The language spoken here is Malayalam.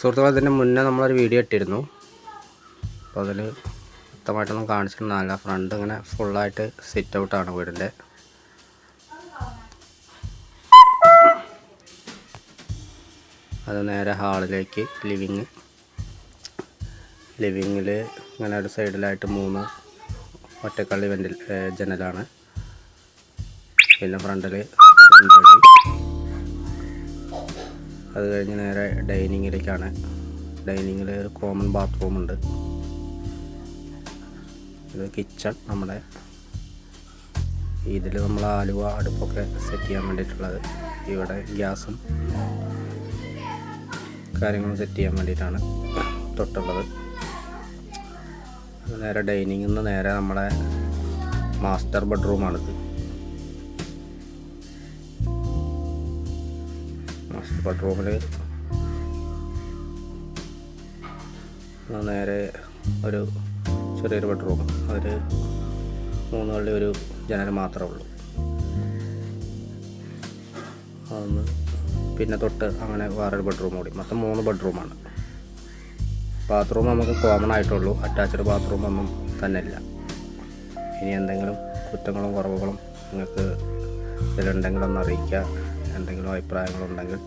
സുഹൃത്തുക്കളെ ഇതിന് മുന്നേ നമ്മളൊരു വീഡിയോ ഇട്ടിരുന്നു. അപ്പോൾ അതിൽ വ്യക്തമായിട്ടൊന്നും കാണിച്ചിട്ടുണ്ടാവില്ല ഫ്രണ്ട് ഇങ്ങനെ ഫുള്ളായിട്ട് സിറ്റ് ഔട്ടാണ് വീടിന്റെ അത് നേരെ ഹാളിലേക്ക് ലിവിങ് ലിവിങ്ങിൽ ഇങ്ങനെ ഒരു സൈഡിലായിട്ട് മൂന്ന് ഒറ്റക്കള്ളി വെന്റിൽ ജനലാണ്. പിന്നെ ഫ്രണ്ടിൽ അത് കഴിഞ്ഞ് നേരെ ഡൈനിങ്ങിലേക്കാണ്. ഡൈനിങ്ങിൽ ഒരു കോമൺ ബാത്റൂം ഉണ്ട്. ഇത് കിച്ചൺ നമ്മുടെ. ഇതിൽ നമ്മൾ ആലുവ അടുപ്പൊക്കെ സെറ്റ് ചെയ്യാൻ വേണ്ടിയിട്ടുള്ളത്. ഇവിടെ ഗ്യാസും കാര്യങ്ങളും സെറ്റ് ചെയ്യാൻ വേണ്ടിയിട്ടാണ് തൊട്ടുള്ളത്. നേരെ ഡൈനിങ്ങിൽ നിന്ന് നേരെ നമ്മുടെ മാസ്റ്റർ ബെഡ്റൂമാണിത്. മാസ്റ്റർ ബെഡ്റൂമിൽ നേരെ ഒരു ചെറിയൊരു ബെഡ്റൂം. അതിൽ മൂന്ന് കള്ളി ഒരു ജനൽ മാത്രമേ ഉള്ളൂ. അതൊന്ന് പിന്നെ തൊട്ട് അങ്ങനെ വേറൊരു ബെഡ്റൂം കൂടി. മൊത്തം മൂന്ന് ബെഡ്റൂമാണ്. ബാത്റൂം നമുക്ക് കോമൺ ആയിട്ടുള്ളൂ. അറ്റാച്ച്ഡ് ബാത്റൂം ഒന്നും തന്നെ ഇല്ല ഇനി എന്തെങ്കിലും കുറ്റങ്ങളും കുറവുകളും നിങ്ങൾക്ക് ഇതിലുണ്ടെങ്കിൽ ഒന്ന് അറിയിക്കുക. എന്തെങ്കിലും അഭിപ്രായങ്ങളുണ്ടെങ്കിൽ